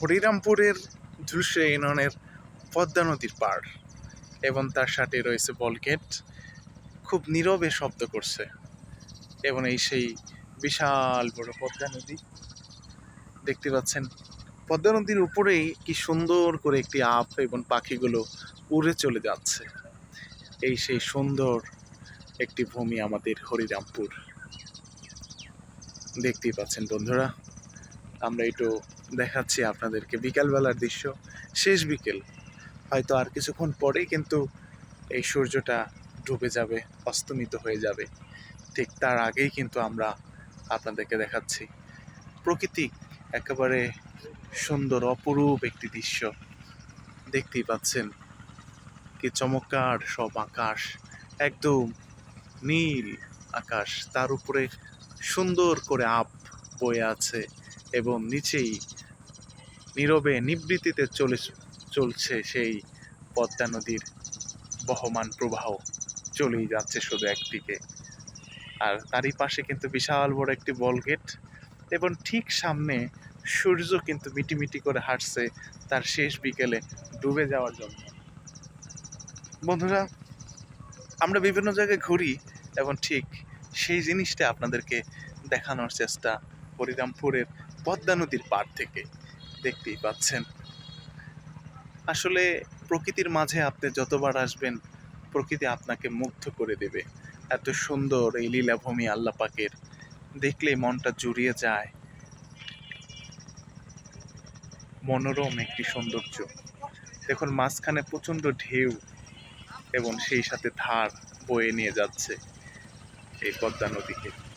হরিরামপুরের দৃশ্য ইউনিয়নের পদ্মা নদীর পাড় এবং তার সাথে রয়েছে বলগেট। খুব নীরবে শব্দ করছে এবং এই সেই বিশাল বড় পদ্মা নদী। দেখতে পাচ্ছেন, পদ্মা নদীর উপরেই কি সুন্দর করে একটি আপ এবং পাখিগুলো উড়ে চলে যাচ্ছে। এই সেই সুন্দর একটি ভূমি আমাদের হরিরামপুর। দেখতেই পাচ্ছেন বন্ধুরা আমরা একটু দেখাচ্ছি আপনাদেরকে। বিকালবেলার দৃশ্য, শেষ বিকেল। হয়তো আর কিছুক্ষণ পরেই কিন্তু এই সূর্যটা ডুবে যাবে, অস্তমিত হয়ে যাবে। ঠিক তার আগেই কিন্তু আমরা আপনাদেরকে দেখাচ্ছি। প্রকৃতি একেবারে সুন্দর, অপরূপ একটি দৃশ্য। দেখতেই পাচ্ছেন কি চমৎকার সব আকাশ। একদম নীল আকাশ। তার উপরে সুন্দর করে আপ বয়ে আছে। এবং নিচেই নীরবে নিবৃত্তিতে চলে চলছে সেই পদ্মা নদীর বহমান প্রবাহ। চলেই যাচ্ছে শুধু একদিকে। আর তারই পাশে কিন্তু বিশাল বড় একটি বলগেট এবং ঠিক সামনে সূর্য কিন্তু মিটিমিটি করে হাঁটছে তার শেষ বিকেলে ডুবে যাওয়ার জন্য। বন্ধুরা, আমরা বিভিন্ন জায়গায় ঘুরি এবং ঠিক সেই জিনিসটা আপনাদেরকে দেখানোর চেষ্টা হরিরামপুরের পদ্মা নদীর পাড় থেকে। দেখতেই পাচ্ছেন। আসলে প্রকৃতির মাঝে আপনি যতবার আসবেন, প্রকৃতি আপনাকে মুগ্ধ করে দেবে। এত সুন্দর এই লীলাভূমি আল্লাহ পাকের। দেখলেই মনটা জুড়িয়ে যায়। মনোরম একটি সৌন্দর্য। দেখুন, মাঝখানে প্রচণ্ড ঢেউ এবং সেই সাথে ধার বয়ে নিয়ে যাচ্ছে এই পদ্মা নদীকে।